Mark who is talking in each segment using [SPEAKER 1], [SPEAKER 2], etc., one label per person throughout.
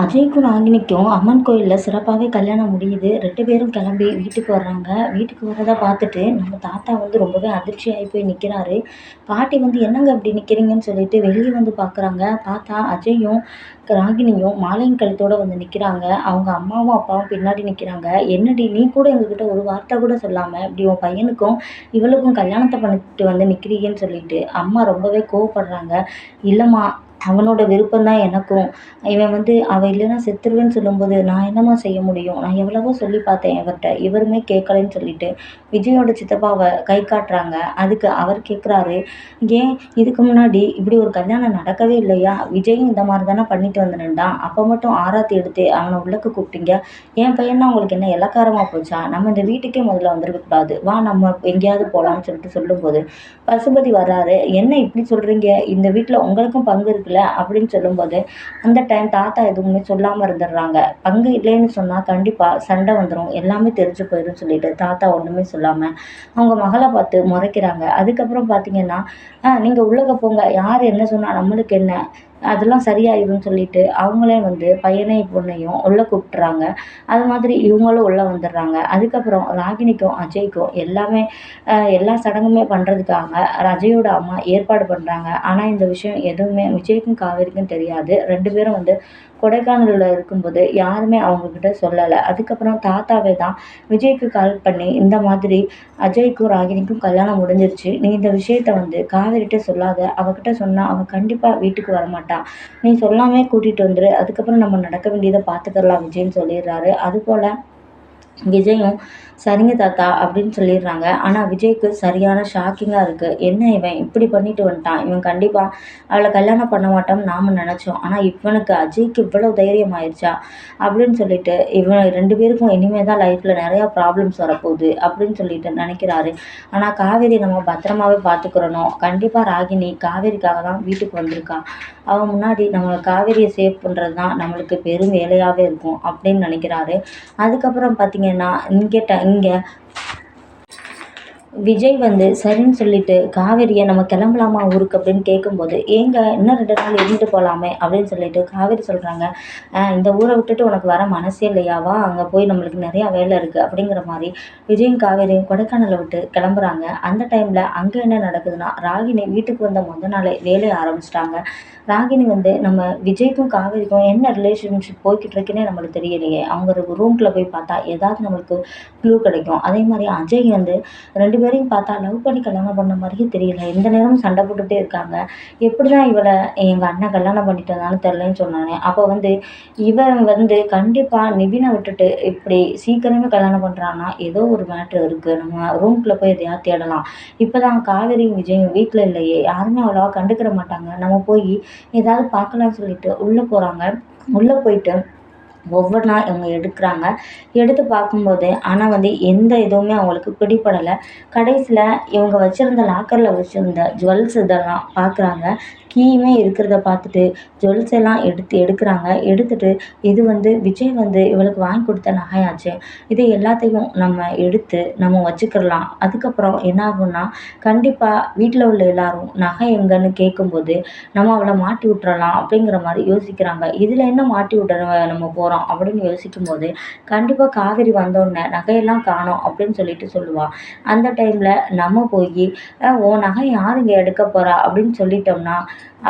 [SPEAKER 1] அஜய்க்கும் ராகினிக்கும் அம்மன் கோயிலில் சிறப்பாகவே கல்யாணம் முடியுது. ரெண்டு பேரும் கிளம்பி வீட்டுக்கு வர்றாங்க. வீட்டுக்கு வர்றதை பார்த்துட்டு நம்ம தாத்தா வந்து ரொம்பவே அதிர்ச்சி ஆகி போய் நிற்கிறாரு பாட்டி வந்து என்னங்க இப்படி நிற்கிறீங்கன்னு சொல்லிட்டு வெளியே வந்து பார்க்குறாங்க பார்த்தா அஜயும் ராகினியும் மாலையின் கழுத்தோடு வந்து நிற்கிறாங்க அவங்க அம்மாவும் அப்பாவும் பின்னாடி நிற்கிறாங்க என்னடி நீ கூட எங்ககிட்ட ஒரு வார்த்தை கூட சொல்லாமல் இப்படி உன் பையனுக்கும் இவளுக்கும் கல்யாணத்தை பண்ணிட்டு வந்து நிற்கிறீங்கன்னு சொல்லிட்டு அம்மா ரொம்பவே கோவப்படுறாங்க. இல்லைம்மா அவனோட விருப்பம் தான் எனக்கும். இவன் வந்து அவள் இல்லைன்னா செத்துருவேன்னு சொல்லும்போது நான் என்னம்மா செய்ய முடியும்? நான் எவ்வளவோ சொல்லி பார்த்தேன் இவர்கிட்ட. இவருமே கேட்கலன்னு சொல்லிட்டு விஜயோட சித்தப்பாவை கை காட்டுறாங்க. அதுக்கு அவர் கேட்குறாரு ஏன் இதுக்கு முன்னாடி இப்படி ஒரு கல்யாணம் நடக்கவே இல்லையா? விஜயும் இந்த மாதிரி தானே பண்ணிட்டு வந்துருந்தான். அப்போ மட்டும் ஆராத்தி எடுத்து அவனை உள்ளக்கு கூப்பிட்டீங்க. என் பையனா உங்களுக்கு என்ன இலக்காரமாக போச்சா? நம்ம இந்த வீட்டுக்கே முதல்ல வந்துருக்கக்கூடாது வா நம்ம எங்கேயாவது போகலான்னு சொல்லிட்டு சொல்லும்போது பசுபதி வர்றாரு. என்ன இப்படி சொல்கிறீங்க இந்த வீட்டில் உங்களுக்கும் பங்கு இருக்குல்ல. இல்லை அப்படின்னு சொல்லும்போது அந்த டைம் தாத்தா எதுவுமே சொல்லாமல் இருந்துடுறாங்க. பங்கு இல்லைன்னு சொன்னால் கண்டிப்பாக சண்டை வந்துடும் எல்லாமே தெரிஞ்சு போயிடும் சொல்லிட்டு தாத்தா ஒன்றுமே சொல்லாமல் அவங்க மகளை பார்த்து முறைக்கிறாங்க. அதுக்கப்புறம் பார்த்தீங்கன்னா நீங்கள் உள்ளக போங்க. யார் என்ன சொன்னால் நம்மளுக்கு என்ன? அதெல்லாம் சரியாயிடும்னு சொல்லிட்டு அவங்களே வந்து பையனையும் பொண்ணையும் உள்ளே கூப்பிட்றாங்க அது மாதிரி இவங்களும் உள்ளே வந்துடுறாங்க. அதுக்கப்புறம் ராகினிக்கும் அஜய்க்கும் எல்லாமே எல்லா சடங்குமே பண்ணுறதுக்காக அஜயோட அம்மா ஏற்பாடு பண்ணுறாங்க ஆனால் இந்த விஷயம் எதுவுமே விஜய்க்கும் காவேரிக்கும் தெரியாது. ரெண்டு பேரும் வந்து கொடைக்கானலில் இருக்கும்போது யாருமே அவங்கக்கிட்ட சொல்லலை. அதுக்கப்புறம் தாத்தாவே தான் விஜய்க்கு கால் பண்ணி இந்த மாதிரி அஜய்க்கும் ராகினிக்கும் கல்யாணம் முடிஞ்சிருச்சு. நீ இந்த விஷயத்த வந்து காவேரிகிட்ட சொல்லாத. அவகிட்ட சொன்னால் அவள் கண்டிப்பாக வீட்டுக்கு மாட்டான் நீ சொல்லாமே கூட்டிகிட்டு வந்துரு. அதுக்கப்புறம் நம்ம நடக்க வேண்டியதை பார்த்துக்கலாம் விஜய்ன்னு சொல்லிடுறாரு. அதுபோல் விஜயும் சரிங்க தாத்தா அப்படின்னு சொல்லிடுறாங்க. ஆனால் விஜய்க்கு சரியான ஷாக்கிங்காக இருக்குது என்ன இவன் இப்படி பண்ணிட்டு வந்துட்டான்? இவன் கண்டிப்பாக அவளை கல்யாணம் பண்ண மாட்டோம்னு நாம் நினச்சோம். ஆனால் இவனுக்கு அஜய்க்கு இவ்வளோ தைரியம் ஆயிடுச்சா அப்படின்னு சொல்லிட்டு இவன் ரெண்டு பேருக்கும் இனிமேல் தான் லைஃப்பில் நிறையா ப்ராப்ளம்ஸ் வரப்போகுது அப்படின்னு சொல்லிட்டு நினைக்கிறாரு. ஆனால் காவேரி நம்ம பத்திரமாவே பார்த்துக்கிறணும் கண்டிப்பாக ராகினி காவேரிக்காக தான் வீட்டுக்கு வந்திருக்கா. அவன் முன்னாடி நம்ம காவேரியை சேவ் பண்ணுறது தான் நம்மளுக்கு பெரும் வேலையாகவே இருக்கும் அப்படின்னு நினைக்கிறாரு. அதுக்கப்புறம் பார்த்திங்கன்னா இங்கே ட இங்கே விஜய் வந்து சரின்னு சொல்லிட்டு காவேரியை நம்ம கிளம்பலாமா ஊருக்கு? அப்படின்னு கேட்கும்போது ஏங்க இன்னும் ரெண்டு நாள் இருந்துட்டு போகலாமே அப்படின்னு சொல்லிட்டு காவேரி சொல்கிறாங்க இந்த ஊரை விட்டுட்டு உனக்கு வர மனசே இல்லையாவா அங்கே போய் நம்மளுக்கு நிறையா வேலை இருக்குது அப்படிங்கிற மாதிரி விஜயும் காவேரியும் கொடைக்கானலை விட்டு கிளம்புறாங்க. அந்த டைமில் அங்கே என்ன நடக்குதுன்னா ராகினி வீட்டுக்கு வந்த முத நாளே வேலையை ஆரம்பிச்சிட்டாங்க. ராகினி வந்து நம்ம விஜய்க்கும் காவேரிக்கும் என்ன ரிலேஷன்ஷிப் போய்கிட்டு இருக்குன்னே நம்மளுக்கு தெரியலையே. அவங்க ரூம்குள்ளே போய் பார்த்தா ஏதாவது நம்மளுக்கு க்ளூ கிடைக்கும். அதே மாதிரி அஜய் வந்து ரெண்டு வரையும் பார்த்தா லவ் பண்ணி கல்யாணம் பண்ண மாதிரியே தெரியல. எந்த நேரமும் சண்டை போட்டுகிட்டே இருக்காங்க. எப்படி தான் இவளை எங்கள் அண்ணன் கல்யாணம் பண்ணிட்டதுனாலும் தெரிலன்னு சொன்னானே. அப்போ வந்து இவன் வந்து கண்டிப்பாக நிபினை விட்டுட்டு இப்படி சீக்கிரமே கல்யாணம் பண்ணுறான்னா ஏதோ ஒரு மேட்ரு இருக்குது நம்ம ரூம்குள்ளே போய் எதையா தேடலாம். இப்போ தான் காவேரியும் விஜயும் வீட்டில் இல்லையே. யாருமே அவ்வளோவா கண்டுக்கிற மாட்டாங்க. நம்ம போய் ஏதாவது பார்க்கலாம்னு சொல்லிட்டு உள்ளே போகிறாங்க உள்ளே போயிட்டு ஒவ்வொன்றா இவங்க எடுக்கிறாங்க. எடுத்து பார்க்கும்போது ஆனால் வந்து எந்த இதுவுமே அவங்களுக்கு பிடிபடலை. கடைசியில் இவங்க வச்சுருந்த லாக்கரில் வச்சுருந்த ஜுவல்ஸ் இதெல்லாம் பார்க்குறாங்க கீயுமே இருக்கிறத பார்த்துட்டு ஜுவல்ஸ் எல்லாம் எடுத்து எடுக்கிறாங்க. எடுத்துட்டு இது வந்து விஜய் வந்து இவளுக்கு வாங்கி கொடுத்த நகையாச்சு. இது எல்லாத்தையும் நம்ம எடுத்து நம்ம வச்சுக்கிறலாம். அதுக்கப்புறம் என்ன ஆகும்னா கண்டிப்பாக வீட்டில் உள்ள எல்லாரும் நகை எங்கன்னு கேட்கும்போது நம்ம அவளை மாட்டி விட்டுறலாம் அப்படிங்கிற மாதிரி யோசிக்கிறாங்க. இதில் என்ன மாட்டி விட்டுற நம்ம போகிறோம் அப்படின்னு யோசிக்கும் போது கண்டிப்பாக காவிரி வந்தோடனே நகையெல்லாம் காணோம் அப்படின்னு சொல்லிட்டு சொல்லுவாள் அந்த டைமில் நம்ம போய் உன் நகை யார் இங்கே எடுக்க போகிறா அப்படின்னு சொல்லிட்டோம்னா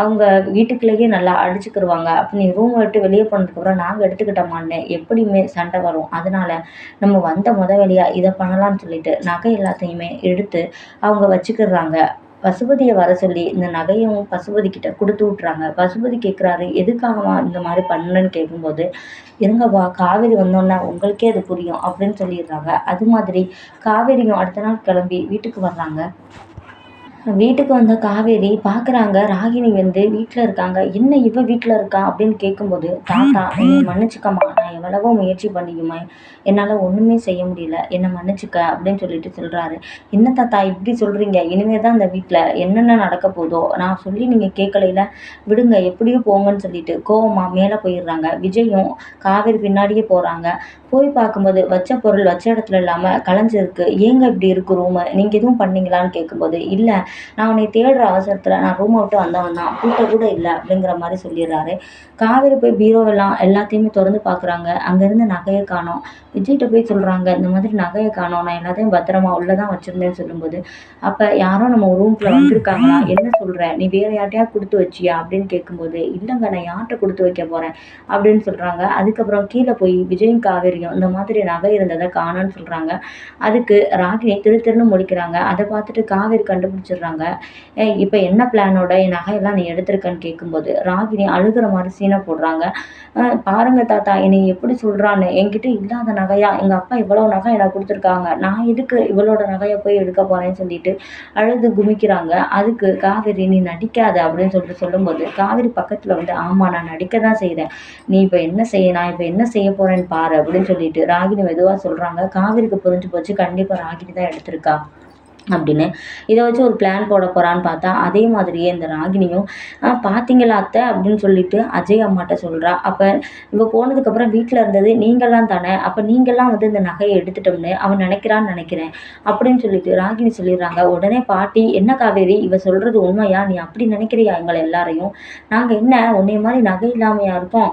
[SPEAKER 1] அவங்க வீட்டுக்குள்ளேயே நல்லா அடிச்சுக்கிருவாங்க. அப்போ நீ ரூமை விட்டு வெளியே போனதுக்கப்புறம் நாங்கள் எடுத்துக்கிட்டோமான்னு எப்படியுமே சண்டை வரும். அதனால் நம்ம வந்த முத வேலையாக இதை பண்ணலாம்னு சொல்லிட்டு நகை எல்லாத்தையுமே எடுத்து அவங்க வச்சுக்கிடுறாங்க. பசுபதியை வர சொல்லி இந்த நகையும் பசுபதி கிட்ட கொடுத்து விட்றாங்க பசுபதி கேட்குறாரு எதுக்காகமா இந்த மாதிரி பண்ணுன்னு கேட்கும்போது இருங்கப்பா காவேரி வந்தோன்னே உங்களுக்கே அது புரியும் அப்படின்னு சொல்லிடுறாங்க. அது மாதிரி காவேரியும் அடுத்த நாள் கிளம்பி வீட்டுக்கு வர்றாங்க. வீட்டுக்கு வந்த காவேரி பார்க்குறாங்க ராகினி வந்து வீட்டில் இருக்காங்க. என்ன இவ வீட்டில் இருக்கா அப்படின்னு கேட்கும்போது தாத்தா என்னை மன்னிச்சுக்கம்மா. நான் எவ்வளவோ முயற்சி பண்ணியுமே. என்னால் ஒன்றுமே செய்ய முடியல. என்னை மன்னிச்சுக்க அப்படின்னு சொல்லிட்டு சொல்கிறாரு என்ன தாத்தா இப்படி சொல்கிறீங்க இனிமேல் தான் அந்த வீட்டில் என்னென்ன நடக்க போதோ நான் சொல்லி நீங்கள் கேட்கலையில விடுங்க எப்படியும் போங்கன்னு சொல்லிட்டு கோவமாக மேலே போயிடுறாங்க. விஜயும் காவேரி பின்னாடியே போகிறாங்க போய் பார்க்கும்போது வச்ச பொருள் வச்ச இடத்துல இல்லாமல் கலைஞ்சிருக்கு. ஏங்க இப்படி இருக்கு ரூமு? நீங்கள் எதுவும் பண்ணீங்களான்னு கேட்கும்போது இல்லை நான் உன்னை தேடுற அவசரத்தில் நான் ரூமை விட்டு வந்தவன் தான். பூட்ட கூட இல்லை அப்படிங்கிற மாதிரி சொல்லிடுறாரு. காவேரி போய் பீரோவெல்லாம் எல்லாத்தையுமே திறந்து பார்க்குறாங்க அங்கேருந்து நகையை காணோம். விஜய்கிட்ட போய் சொல்கிறாங்க இந்த மாதிரி நகையை காணோம். நான் எல்லாத்தையும் பத்திரமா உள்ளே தான் வச்சுருந்தேன்னு சொல்லும்போது அப்போ யாரோ நம்ம ரூம்குள்ளே வந்திருக்காங்களா? என்ன சொல்கிற நீ வேறு யார்ட்டையா கொடுத்து வச்சியா? அப்படின்னு கேட்கும்போது இல்லைங்க நான் யார்கிட்ட கொடுத்து வைக்க போகிறேன் அப்படின்னு சொல்கிறாங்க அதுக்கப்புறம் கீழே போய் விஜயும் காவேரியும் இந்த மாதிரி நகை இருந்ததை காணோன்னு சொல்கிறாங்க அதுக்கு ராகினி திரு திருன்னு முடிக்கிறாங்க அதை பார்த்துட்டு காவேரி கண்டுபிடிச்சிடுறாங்க. இப்போ என்ன பிளானோட என் நகையெல்லாம் நீ எடுத்திருக்கன்னு கேட்கும்போது ராகினி அழுகிற மாதிரி சீனை போடுறாங்க. பாருங்க தாத்தா என்னை எப்படி சொல்கிறான்னு என்கிட்ட இல்லாத நகையா? எங்கள் அப்பா இவ்வளோ நகை எனக்கு கொடுத்துருக்காங்க. நான் எதுக்கு இவளோட நகையை போய் எடுக்க போகிறேன்னு சொல்லிட்டு அழுது குமிக்கிறாங்க. அதுக்கு காவேரி நீ நடிக்காத அப்படின்னு சொல்லிட்டு சொல்லும்போது காவேரி பக்கத்தில் வந்து ஆமாம் நான் நடிக்க தான் செய்கிறேன் நீ இப்போ என்ன செய்ய? நான் இப்போ என்ன செய்ய போகிறேன்னு பாரு அப்படின்னு சொல்லிட்டு ராகினி மெதுவாக சொல்கிறாங்க காவேரிக்கு புரிஞ்சு போச்சு. கண்டிப்பாக ராகினி தான் எடுத்திருக்கா. அப்படின்னு. இதை வச்சு ஒரு பிளான் போட போகிறான்னு பார்த்தா அதே மாதிரியே இந்த ராகினியும் பார்த்தீங்களா அத்தை? அப்படின்னு சொல்லிட்டு அஜய் அம்மாட்ட சொல்கிறா அப்போ இவள் போனதுக்கப்புறம் வீட்டில் இருந்தது நீங்கள்லாம் தானே? அப்போ நீங்கள்லாம் வந்து இந்த நகையை எடுத்துட்டோம்னு அவன் நினைக்கிறான்னு நினைக்கிறேன் அப்படின்னு சொல்லிட்டு ராகினி சொல்லிடுறாங்க. உடனே பாட்டி என்ன காவேரி இவ சொல்கிறது உண்மையா? நீ அப்படி நினைக்கிறியா எங்களை எல்லாரையும்? நாங்கள் என்ன உன்னைய மாதிரி நகை இல்லாமையா இருக்கோம்?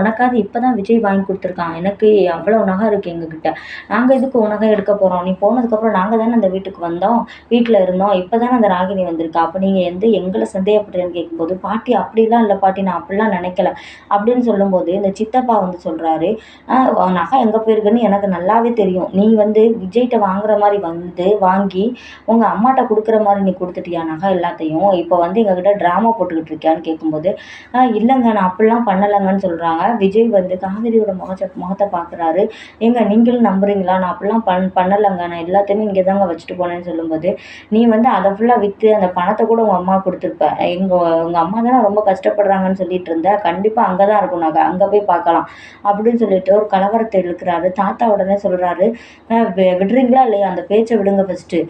[SPEAKER 1] உனக்காவது இப்போ தான் விஜய் வாங்கி கொடுத்துருக்கான். எனக்கு அவ்வளோ நகை இருக்குது எங்ககிட்ட. நாங்கள் எதுக்கு உனகை எடுக்க போகிறோம் நீ போனதுக்கப்புறம் நாங்கள் தானே அந்த வீட்டுக்கு வந்தோம். இருந்தோம் வீட்டில் இருந்தோம். இப்போ தானே அந்த ராகினி வந்திருக்கா? அப்போ நீங்கள் எந்த எங்களை சந்தேகப்படுறேன்னு கேட்கும்போது பாட்டி அப்படிலாம் இல்லை பாட்டி நான் அப்படிலாம் நினைக்கல. அப்படின்னு சொல்லும்போது இந்த சித்தப்பா வந்து சொல்கிறாரு நகை எங்கே போயிருக்குன்னு எனக்கு நல்லாவே தெரியும். நீ வந்து விஜய்கிட்ட வாங்குற மாதிரி வந்து வாங்கி உங்கள் அம்மாட்ட கொடுக்குற மாதிரி நீ கொடுத்துட்டியா நகை எல்லாத்தையும்? இப்போ வந்து எங்ககிட்ட ட்ராமா போட்டுக்கிட்டு இருக்கியான்னு கேட்கும்போது இல்லைங்க நான் அப்படிலாம் பண்ணலைங்கன்னு சொல்கிறாங்க விஜய் வந்து காவேரியோட முகச்ச முகத்தை பார்க்குறாரு. ஏங்க நீங்களும் நம்புறீங்களா? நான் அப்படிலாம் பண் பண்ணலைங்க. நான் எல்லாத்தையுமே இங்கே தாங்க வச்சுட்டு போனேன்னு சொல்லுவேன் சொல்லும்போது நீ வந்து அதை ஃபுல்லாக விற்று அந்த பணத்தை கூட உங்கள் அம்மா கொடுத்துருப்ப. எங்கள் உங்கள் அம்மா தானே ரொம்ப கஷ்டப்படுறாங்கன்னு சொல்லிட்டு இருந்தா கண்டிப்பாக அங்கே தான் இருக்கும். நாங்கள் அங்கே போய் பார்க்கலாம். அப்படின்னு சொல்லிட்டு ஒரு கலவரத்தை இழுக்கிறாரு. தாத்தா உடனே சொல்கிறாரு விடுறீங்களா இல்லையா? அந்த பேச்சை விடுங்க ஃபஸ்ட்டு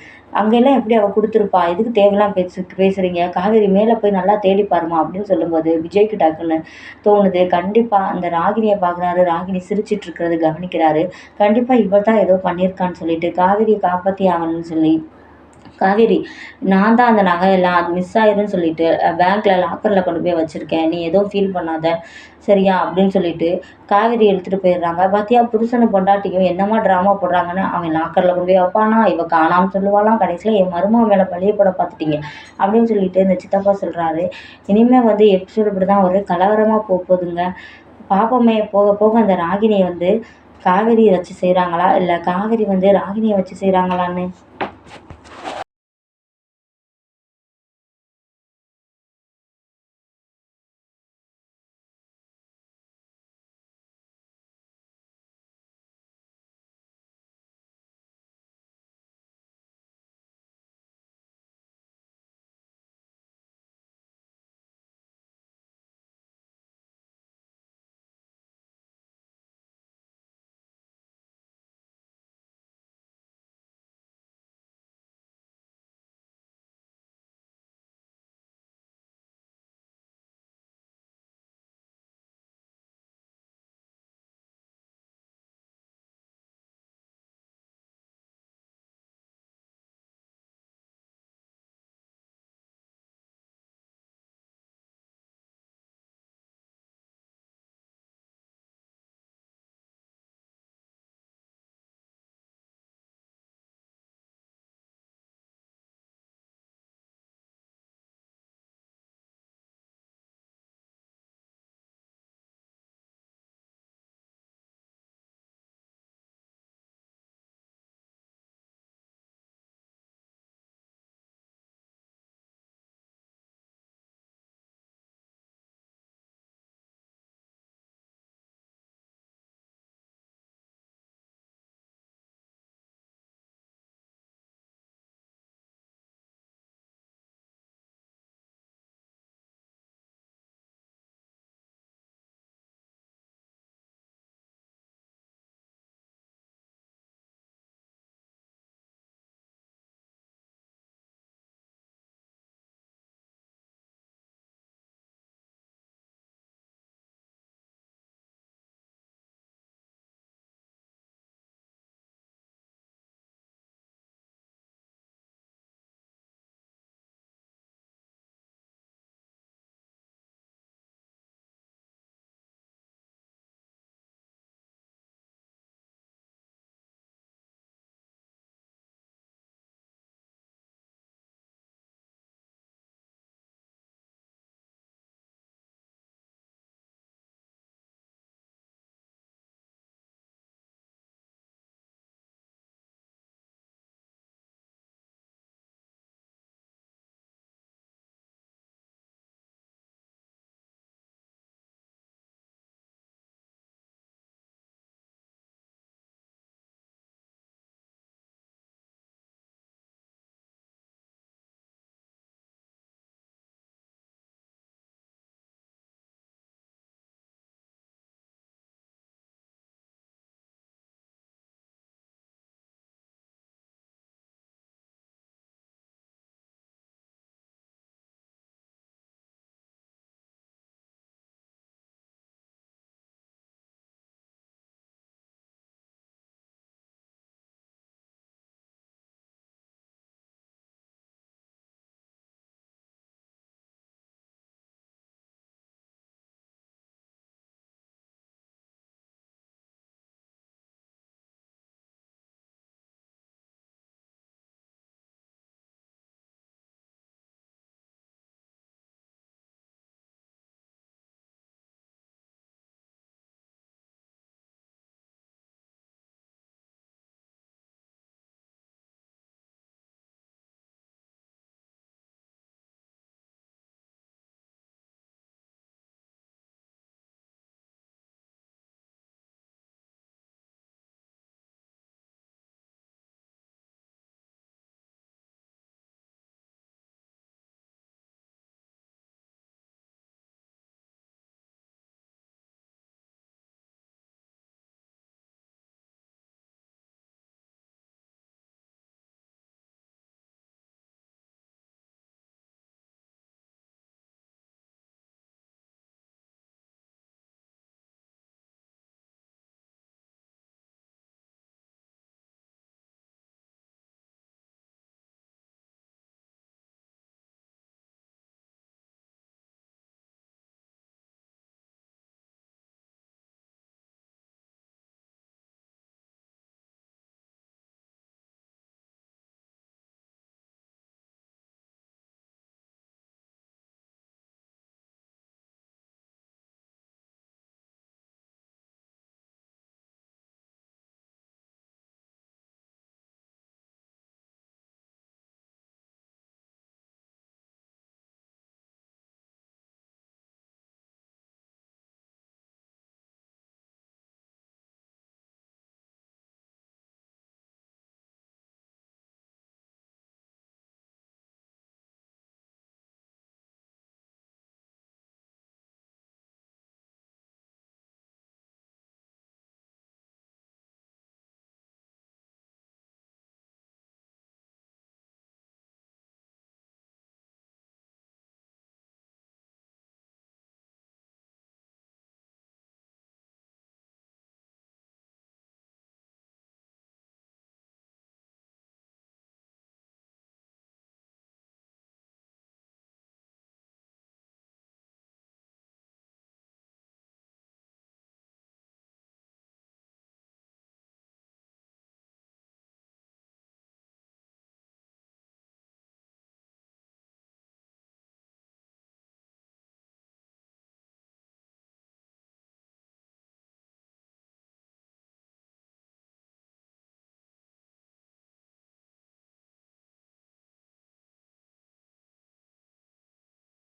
[SPEAKER 1] அங்கெல்லாம் எப்படி அவள் கொடுத்துருப்பா? எதுக்கு தேவையெல்லாம் பேசு பேசுகிறீங்க காவேரி மேலே போய் நல்லா தேடி பாருமா அப்படின்னு சொல்லும்போது விஜய்க்கு டக்குன்னு தோணுது. கண்டிப்பாக அந்த ராகினியை பார்க்குறாரு ராகினி சிரிச்சிட்டு இருக்கிறது கவனிக்கிறாரு. கண்டிப்பாக இவள் தான் ஏதோ பண்ணியிருக்கான்னு சொல்லிட்டு காவேரியை காப்பாற்றி ஆகணும்னு சொல்லி காவேரி நான் தான் அந்த நகையெல்லாம் அது மிஸ் ஆயிரும்னு சொல்லிட்டு பேங்க்கில் லாக்கரில் கொண்டு போய் வச்சுருக்கேன். நீ எதுவும் ஃபீல் பண்ணாத. சரியா? அப்படின்னு சொல்லிட்டு காவேரி எடுத்துகிட்டு போயிடுறாங்க. பார்த்தியா புருஷனை பொண்டாட்டியும் என்னமா ட்ராமா போடுறாங்கன்னு அவன் லாக்கரில் கொண்டு போய் வைப்பானா? இவ காணாமல் சொல்லுவாளாம். கடைசியில் என் மருமக மேலே பழைய போட பார்த்துட்டீங்க. அப்படின்னு சொல்லிட்டு இந்த சித்தப்பா சொல்கிறாரு இனிமேல் வந்து எபிசோடு இப்படி தான் ஒரு கலவரமாக போக போகுதுங்க பாப்பமே போக போக அந்த ராகினியை வந்து காவேரியை வச்சு செய்கிறாங்களா இல்லை காவேரி வந்து ராகினியை வச்சு செய்கிறாங்களான்னு